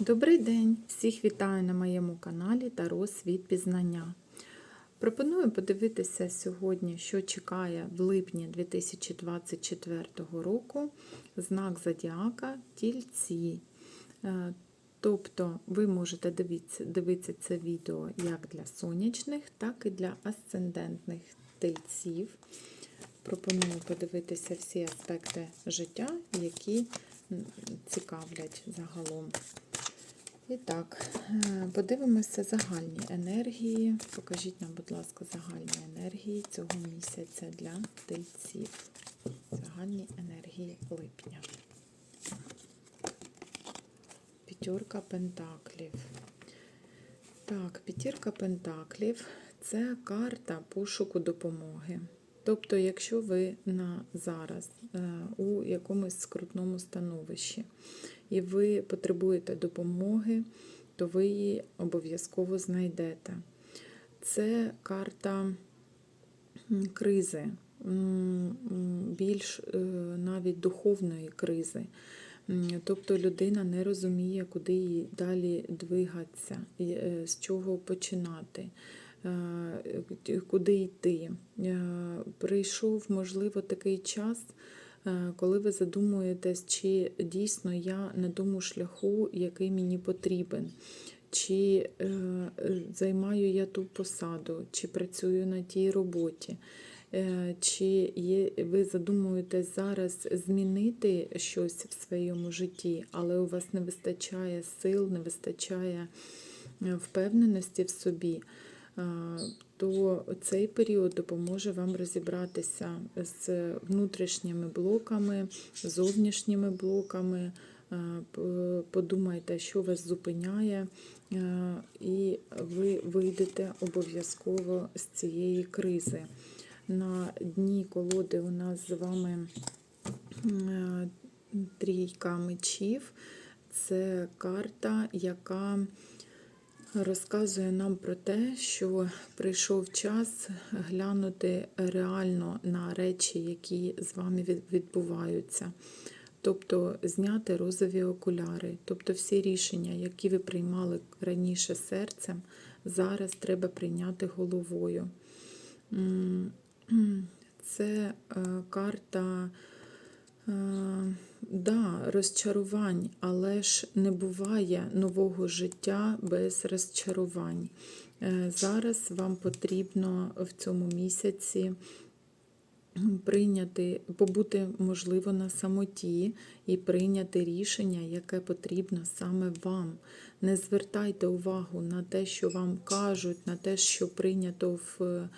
Добрий день! Всіх вітаю на моєму каналі Таро Світ Пізнання. Пропоную подивитися сьогодні, що чекає в липні 2024 року знак Зодіака Тільці. Е, Тобто ви можете дивитися, дивитися це відео як для сонячних, так і для асцендентних тельців. Пропоную подивитися всі аспекти життя, які цікавлять загалом. І так, е, подивимося загальні енергії. Покажіть нам, будь ласка, загальні енергії цього місяця для тельців. Загальні енергії липня. П'ятерка пентаклів. Так, п'ятірка пентаклів це карта пошуку допомоги. Тобто, якщо ви на зараз е, у якомусь скрутному становищі і ви потребуєте допомоги, то ви її обов'язково знайдете. Це карта кризи, більш е, навіть духовної кризи. Тобто людина не розуміє, куди їй далі двигатися, е, з чого починати, куди йти. Е, Прийшов, можливо, такий час, е, коли ви задумуєтесь, чи дійсно я на тому шляху, який мені потрібен. Чи е, е, займаю я ту посаду, чи працюю на тій роботі, Е, чи є, ви задумуєтесь зараз змінити щось в своєму житті, але у вас не вистачає сил, не вистачає е, впевненості в собі, е, то цей період допоможе вам розібратися з внутрішніми блоками, зовнішніми блоками. Подумайте, що вас зупиняє, і ви вийдете обов'язково з цієї кризи. На дні колоди у нас з вами трійка мечів. Це карта, яка розказує нам про те, що прийшов час глянути реально на речі, які з вами відбуваються. Тобто зняти розові окуляри. Тобто всі рішення, які ви приймали раніше серцем, зараз треба прийняти головою. Це е, карта да, розчарувань, але ж не буває нового життя без розчарувань. Е, Зараз вам потрібно в цьому місяці прийняти, побути, можливо, на самоті і прийняти рішення, яке потрібно саме вам. Не звертайте увагу на те, що вам кажуть, на те, що прийнято в е,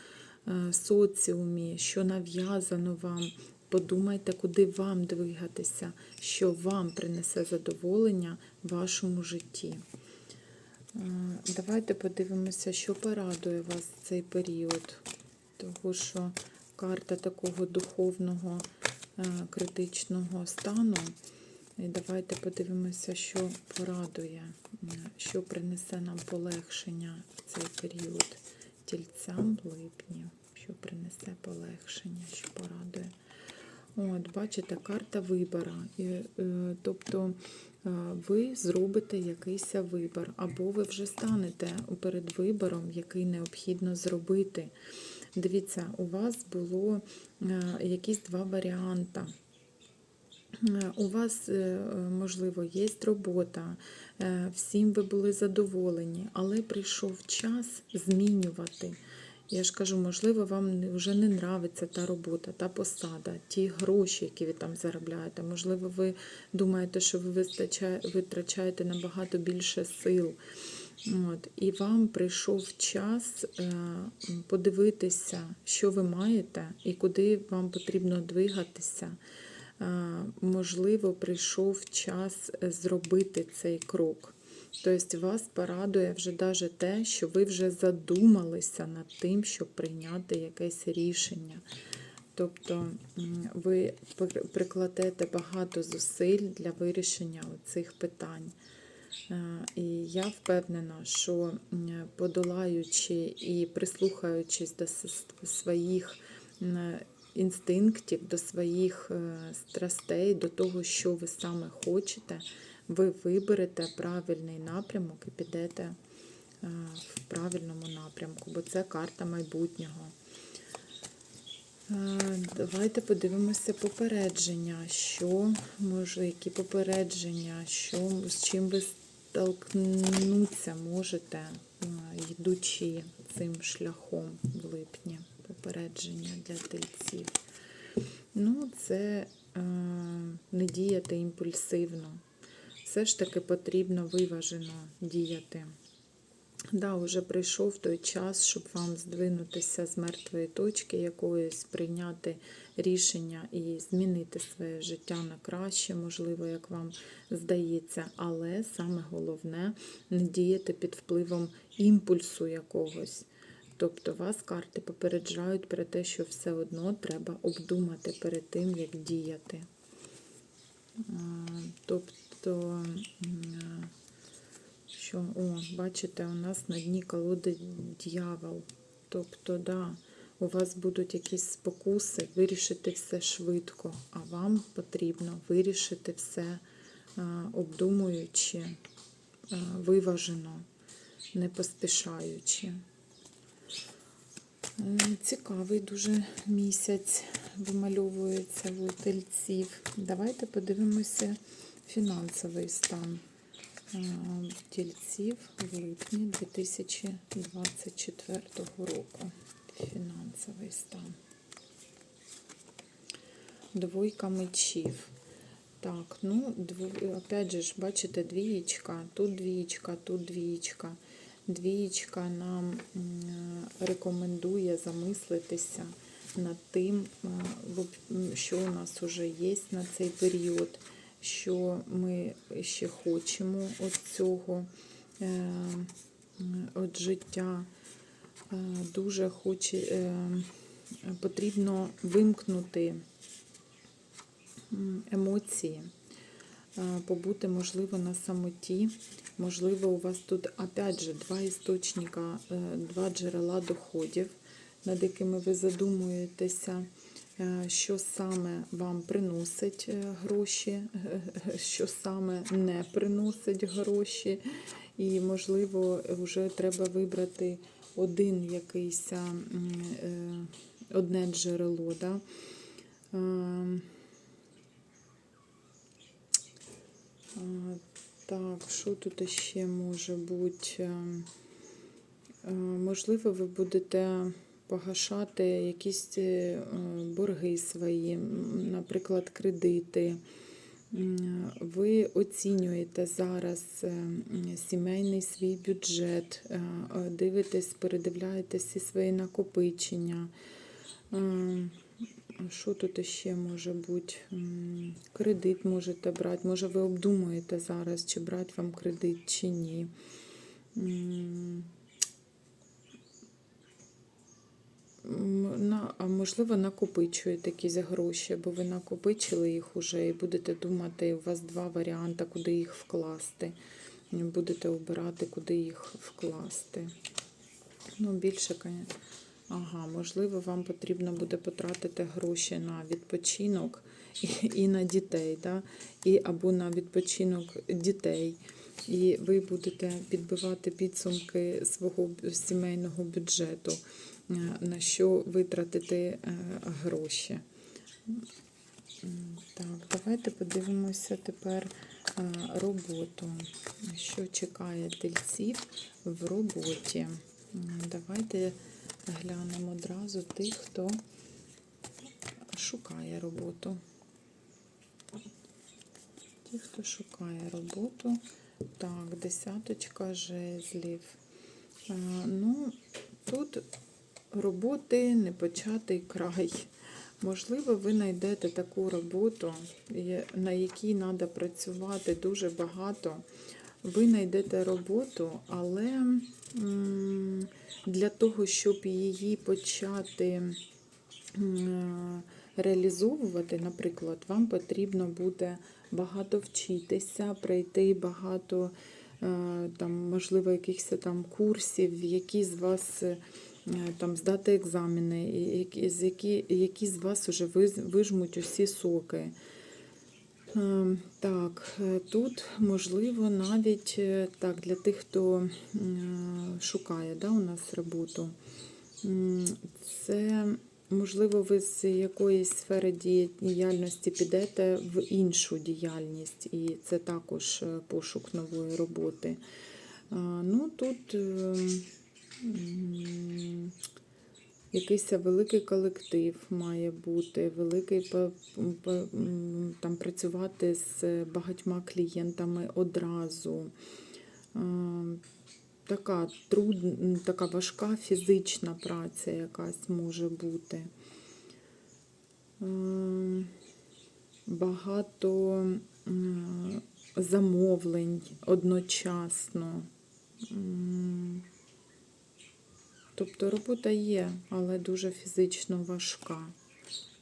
соціумі, що нав'язано вам. Подумайте, куди вам двигатися, що вам принесе задоволення в вашому житті. Е, Давайте подивимося, що порадує вас цей період. Того, що карта такого духовного е, критичного стану. І давайте подивимося, що порадує, що принесе нам полегшення в цей період тільцям в липні, що принесе полегшення, що порадує. От, бачите, карта вибора. Е, тобто е, ви зробите якийсь вибір, або ви вже станете перед вибором, який необхідно зробити. Дивіться, у вас було е, якісь два варіанти. У вас, можливо, є робота, всім ви були задоволені, але прийшов час змінювати. Я ж кажу, можливо, вам вже не нравиться та робота, та посада, ті гроші, які ви там заробляєте. Можливо, ви думаєте, що ви вистачає- витрачаєте набагато більше сил. От, і вам прийшов час е, подивитися, що ви маєте і куди вам потрібно двигатися. Е, Можливо, прийшов час е, зробити цей крок. Тобто вас порадує вже даже те, що ви вже задумалися над тим, щоб прийняти якесь рішення. Тобто ви прикладете багато зусиль для вирішення цих питань. Е, І я впевнена, що подолаючи і прислухаючись до своїх інстинктів, до своїх е, страстей, до того, що ви саме хочете, ви виберете правильний напрямок і підете е, в правильному напрямку, бо це карта майбутнього. Е, Давайте подивимося попередження, що може, які попередження, що, з чим ви столкнуться можете, е, йдучи цим шляхом в липні. Попередження для тельців. Ну, це е, не діяти імпульсивно. Все ж таки потрібно виважено діяти. Да, вже прийшов той час, щоб вам здвинутися з мертвої точки якоїсь, прийняти рішення і змінити своє життя на краще, можливо, як вам здається. Але саме головне не діяти під впливом імпульсу якогось. Тобто вас карти попереджають про те, що все одно треба обдумати перед тим, як діяти. Тобто, м, що, о, бачите, у нас на дні колоди дьявол. Тобто, да, у вас будуть якісь спокуси, вирішити все швидко, а вам потрібно вирішити все обдумуючи, виважено, не поспішаючи. Е, Цікавий дуже місяць вимальовується у тельців. Давайте подивимося фінансовий стан е, в липні 2024 року. Фінансовий стан. Двойка мечів. Так, ну, дв... опять же, ж, бачите, двієчка, тут двієчка, тут двієчка. Двієчка нам рекомендує замислитися над тим, е, що у нас вже є на цей період, що ми ще хочемо від цього е, від життя. Е, Дуже хоче, е, потрібно вимкнути емоції, побути, можливо, на самоті. Можливо, у вас тут, опять же, два істочника, два джерела доходів, над якими ви задумуєтеся, що саме вам приносить е, гроші, е, що саме не приносить гроші. І, можливо, вже треба вибрати один якийсь, е, одне джерело. Да? Е, Так, що тут ще може бути? Е, е, Можливо, ви будете погашати якісь е, борги свої, наприклад, кредити. Ви оцінюєте зараз е, сімейний свій бюджет, е, дивитесь, передивляєтесь всі свої накопичення. Що тут ще може бути? Кредит можете брати. Може, ви обдумуєте зараз, чи брати вам кредит, чи ні. На, а можливо, накопичуєте якісь гроші, бо ви накопичили їх уже і будете думати, у вас два варіанти, куди їх вкласти. Будете обирати, куди їх вкласти. Ну, більше. Ага, можливо, вам потрібно буде потратити гроші на відпочинок і, і на дітей, да? і або на відпочинок дітей. І ви будете підбивати підсумки свого сімейного бюджету, на що витратити е, гроші. Так, давайте подивимося тепер е, роботу. Що чекає тельців в роботі? Давайте глянемо одразу тих, хто шукає роботу. Ті, хто шукає роботу. Так, десяточка жезлів. Ну, тут роботи непочатий край. Можливо, ви знайдете таку роботу, на якій треба працювати дуже багато. Ви знайдете роботу, але для того, щоб її почати реалізовувати, наприклад, вам потрібно буде багато вчитися, пройти багато е, там, можливо, якихось там курсів, які з вас там здати екзамени, які, які, з вас вже вижмуть усі соки. Е, Так, е, тут можливо навіть е, так, для тих, хто шукає да, у нас роботу. Це можливо, ви з якоїсь сфери діяльності підете в іншу діяльність, і це також е, пошук нової роботи. Ну, тут е, м, якийсь великий колектив має бути, великий там працювати з багатьма клієнтами одразу. Така труд, така важка фізична праця якась може бути. Е, Багато замовлень одночасно. Тобто робота є, але дуже фізично важка.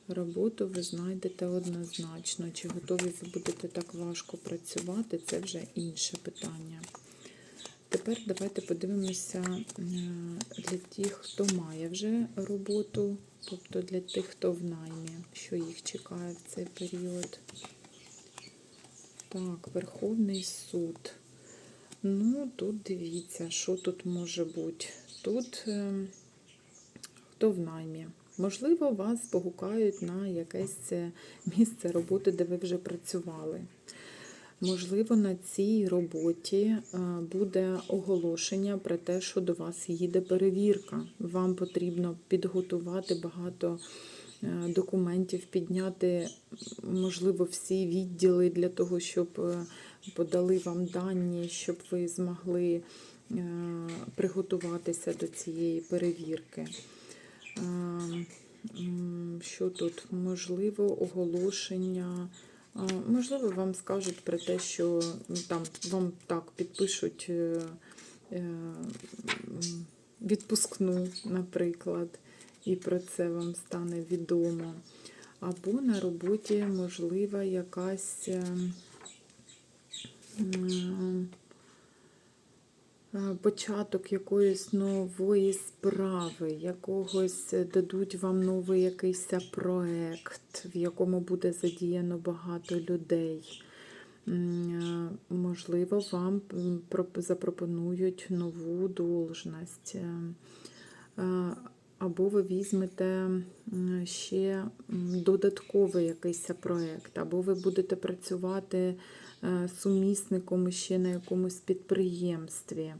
Роботу ви знайдете однозначно. Чи готові ви будете так важко працювати, це вже інше питання. Тепер давайте подивимося е, для тих, хто має вже роботу, тобто для тих, хто в наймі, що їх чекає в цей період. Так, Верховний суд. Ну, тут дивіться, що тут може бути. Тут е, хто в наймі. Можливо, вас погукають на якесь місце роботи, де ви вже працювали. Можливо, на цій роботі е, буде оголошення про те, що до вас їде перевірка. Вам потрібно підготувати багато е, документів, підняти, можливо, всі відділи для того, щоб подали вам дані, щоб ви змогли приготуватися до цієї перевірки. Е, Що тут? Можливо, оголошення. Можливо, вам скажуть про те, що там вам так підпишуть е, е, відпускну, наприклад, і про це вам стане відомо. Або на роботі, можливо, якась е, е, початок якоїсь нової справи, якогось е, дадуть вам новий якийсь проект, в якому буде задіяно багато людей. Е, Можливо, вам запропонують нову должність. Е, е, Або ви візьмете ще додатковий якийсь проект, або ви будете працювати е, сумісником ще на якомусь підприємстві.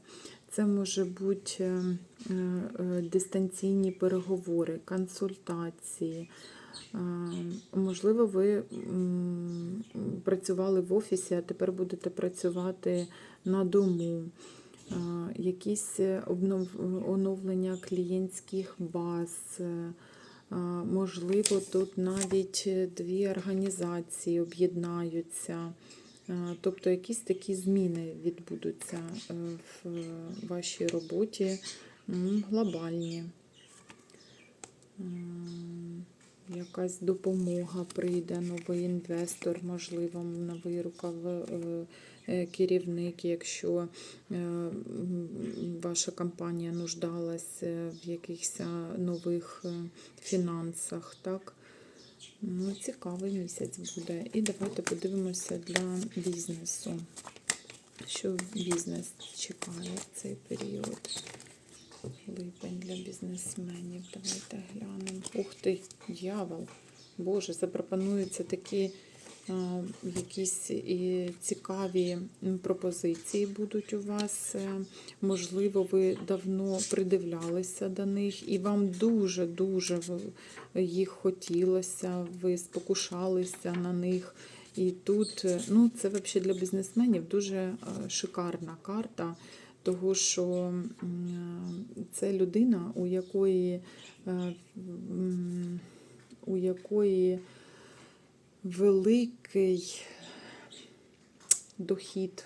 Це може бути е, е, е, дистанційні переговори, консультації. Е, Можливо, ви працювали в офісі, а тепер будете працювати на дому. Е, Якісь оновлення клієнтських баз. е, е, Можливо, тут навіть дві організації об'єднаються. Е, Тобто якісь такі зміни відбудуться е, в вашій роботі глобальні. Якась допомога прийде, новий інвестор, можливо, новий рукав е, е, керівник, якщо е, ваша компанія нуждалась е, в якихось е, нових е, фінансах. Так? Ну, цікавий місяць буде. І давайте подивимося для бізнесу. Що бізнес чекає в цей період? Липень для бізнесменів. Давайте глянемо. Ух ти, дьявол. Боже, запропонуються такі якісь цікаві пропозиції будуть у вас. Е, Можливо, ви давно придивлялися до них, і вам дуже-дуже їх хотілося, ви спокушалися на них. І тут, е, ну, це взагалі для бізнесменів дуже е, шикарна карта, того що це людина, у якої, у якої великий дохід,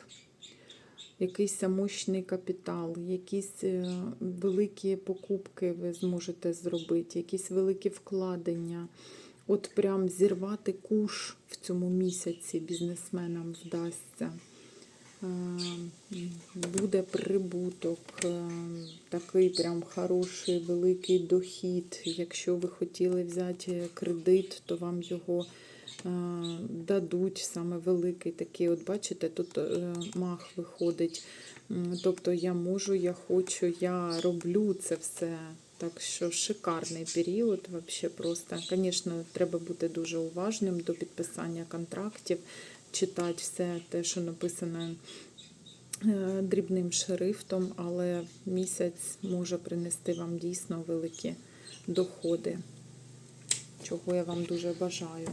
якийсь мощний капітал, якісь е, великі покупки ви зможете зробити, якісь великі вкладення. От прям зірвати куш в цьому місяці бізнесменам вдасться. Е, Буде прибуток, е, такий прям хороший великий дохід. Якщо ви хотіли взяти кредит, то вам його дадуть саме великий такий. От бачите, тут е, мах виходить. Тобто я можу, я хочу, я роблю це все. Так що шикарний період, вообще просто. Звісно, треба бути дуже уважним до підписання контрактів, читати все те, що написано е, дрібним шрифтом, але місяць може принести вам дійсно великі доходи, чого я вам дуже бажаю.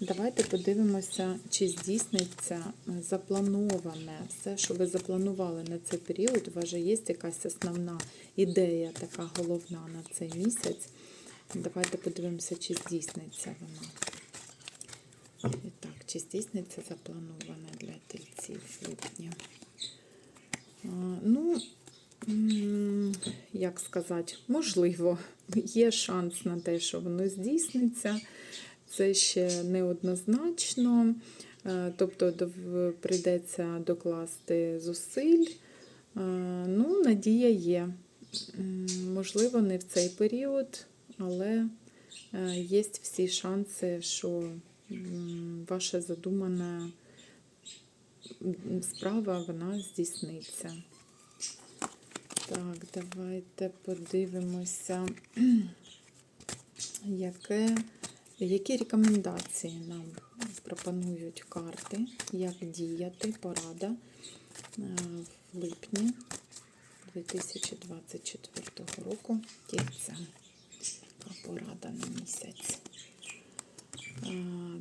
Давайте подивимося, чи здійсниться заплановане все, що ви запланували на цей період. У вас же є якась основна ідея, така головна на цей місяць. Давайте подивимося, чи здійсниться вона. І так, чи здійсниться заплановане для тельців? А, Ну, як сказати, можливо, є шанс на те, що воно здійсниться. Це ще неоднозначно, Е, тобто прийдеться докласти зусиль. Е, Ну, надія є. Можливо, не в цей період, але е, є всі шанси, що ваша задумана справа вона здійсниться. Так, давайте подивимося, яке, які рекомендації нам пропонують карти, як діяти, порада е, в липні 2024 року. Яка порада на місяць. Е,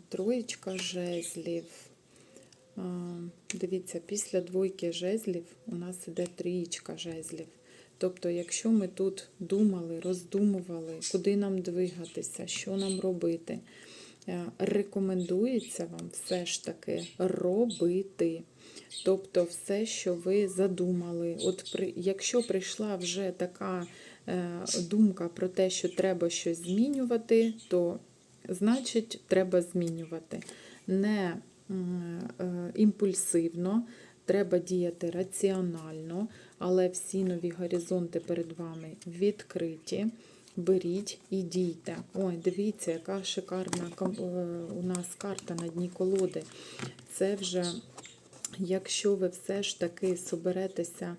Троєчка жезлів. Дивіться, після двойки жезлів у нас іде трієчка жезлів. Тобто, якщо ми тут думали, роздумували, куди нам двигатися, що нам робити, е, рекомендується вам все ж таки робити. Тобто, все, що ви задумали. От при, якщо прийшла вже така е, думка про те, що треба щось змінювати, то значить треба змінювати. Не імпульсивно, треба діяти раціонально, але всі нові горизонти перед вами відкриті. Беріть і дійте. Ой, дивіться, яка шикарна е, у нас карта на дні колоди. Це вже, якщо ви все ж таки соберетеся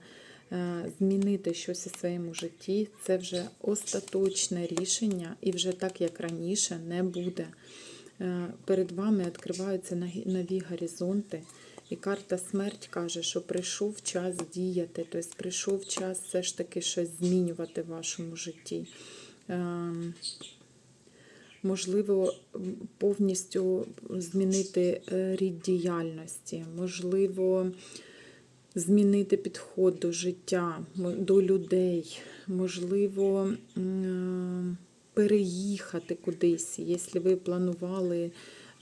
е, змінити щось у своєму житті, це вже остаточне рішення, і вже так, як раніше, не буде. Е, Перед вами відкриваються нові горизонти. І карта смерть каже, що прийшов час діяти, тобто прийшов час все ж таки щось змінювати в вашому житті. Ем, Можливо, повністю змінити е, рід діяльності, можливо, змінити підход до життя, до людей, можливо, переїхати кудись, якщо ви планували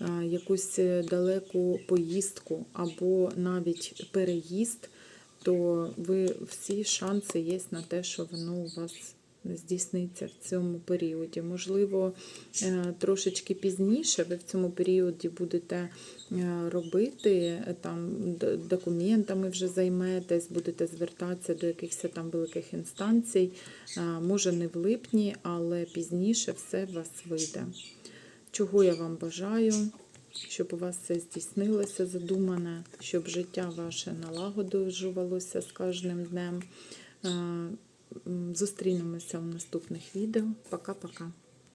е, якусь е, далеку поїздку або навіть переїзд, то ви всі шанси є на те, що воно у вас здійсниться в цьому періоді. Можливо, е, трошечки пізніше ви в цьому періоді будете е, робити е, там документами вже займетесь, будете звертатися до якихось там великих інстанцій. Може не в липні, але пізніше все вас вийде. Чого я вам бажаю? Щоб у вас все здійснилося задумане, щоб життя ваше налагоджувалося з кожним днем. Зустрінемося в наступних відео. Пока-пока.